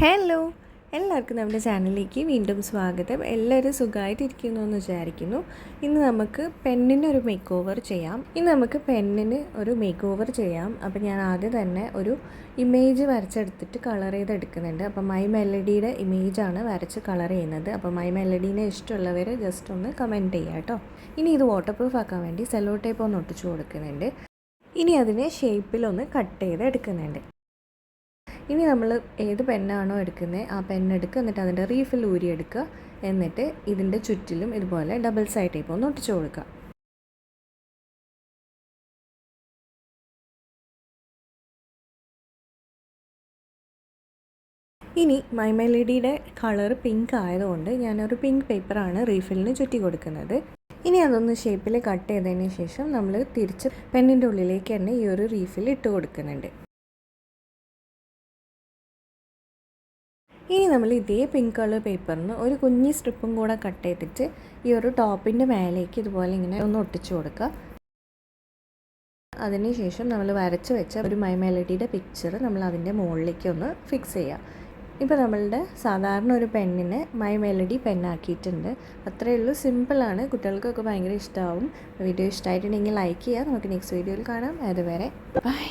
Hello എല്ലാവർക്കും നമ്മുടെ ചാനലിലേക്ക് വീണ്ടും സ്വാഗതം. എല്ലാവരും സുഖമായിട്ടിരിക്കുന്നു എന്ന് വിചാരിക്കുന്നു. ഇന്ന് നമുക്ക് പെണ്ണിന് ഒരു മേക്ക് ഓവർ ചെയ്യാം. ഇന്ന് നമുക്ക് പെണ്ണിന് ഒരു മേക്ക് ഓവർ ചെയ്യാം. അപ്പോൾ ഞാൻ ആദ്യം തന്നെ ഒരു ഇമേജ് വരച്ചെടുത്തിട്ട് കളർ ചെയ്തെടുക്കുന്നുണ്ട്. അപ്പോൾ മൈ മെലഡിയുടെ ഇമേജാണ് വരച്ച് കളർ ചെയ്യുന്നത്. അപ്പോൾ മൈ മെലഡീനെ ഇഷ്ടമുള്ളവർ ജസ്റ്റ് ഒന്ന് കമന്റ് ചെയ്യുക കേട്ടോ. ഇനി ഇത് വാട്ടർ പ്രൂഫ് ആക്കാൻ വേണ്ടി സെലോ ടേപ്പ് ഒന്ന് ഒട്ടിച്ചു കൊടുക്കുന്നുണ്ട്. ഇനി അതിനെ ഷേപ്പിലൊന്ന് കട്ട് ചെയ്ത് എടുക്കുന്നുണ്ട് ഇനി നമ്മൾ ഏത് പെന്നാണോ എടുക്കുന്നത് ആ പെണ്ണെടുക്കുക എന്നിട്ട് അതിന്റെ റീഫിൽ ഊരിയെടുക്കുക എന്നിട്ട് ഇതിന്റെ ചുറ്റിലും ഇതുപോലെ ഡബിൾ സൈഡ് ടൈപ്പ് ഒന്ന് ഒട്ടിച്ചു കൊടുക്കുക. ഇനി മൈമലഡിയുടെ കളർ പിങ്ക് ആയതുകൊണ്ട് ഞാനൊരു പിങ്ക് പേപ്പറാണ് റീഫിലിന് ചുറ്റി കൊടുക്കുന്നത്. ഇനി അതൊന്ന് ഷേപ്പിൽ കട്ട് ചെയ്തതിന് ശേഷം നമ്മൾ തിരിച്ച് പെന്നിന്റെ ഉള്ളിലേക്ക് തന്നെ ഈ ഒരു റീഫിൽ ഇട്ട് കൊടുക്കുന്നുണ്ട്. ഇനി നമ്മൾ ഇതേ പിങ്ക് കളർ പേപ്പറിന് ഒരു കുഞ്ഞി സ്ട്രിപ്പും കൂടെ കട്ട് ചെയ്തിട്ട് ഈ ഒരു ടോപ്പിന്റെ മേലേക്ക് ഇതുപോലെ ഇങ്ങനെ ഒന്ന് ഒട്ടിച്ചു കൊടുക്കുക. അതിനുശേഷം നമ്മൾ വരച്ച് വെച്ച ഒരു മൈ മെലഡിയുടെ പിക്ചർ നമ്മൾ അതിന്റെ മുകളിലേക്ക് ഒന്ന് ഫിക്സ് ചെയ്യുക ഇപ്പോൾ നമ്മളുടെ സാധാരണ ഒരു പെണ്ണിനെ മൈ മെലഡി പെണ്ണാക്കിയിട്ടുണ്ട് അത്രയേ ഉള്ളൂ. സിമ്പിളാണ് കുട്ടികൾക്കൊക്കെ ഭയങ്കര ഇഷ്ടമാവും വീഡിയോ ഇഷ്ടമായിട്ടുണ്ടെങ്കിൽ ലൈക്ക് ചെയ്യുക. നമുക്ക് നെക്സ്റ്റ് വീഡിയോയിൽ കാണാം. അതുവരെ ബൈ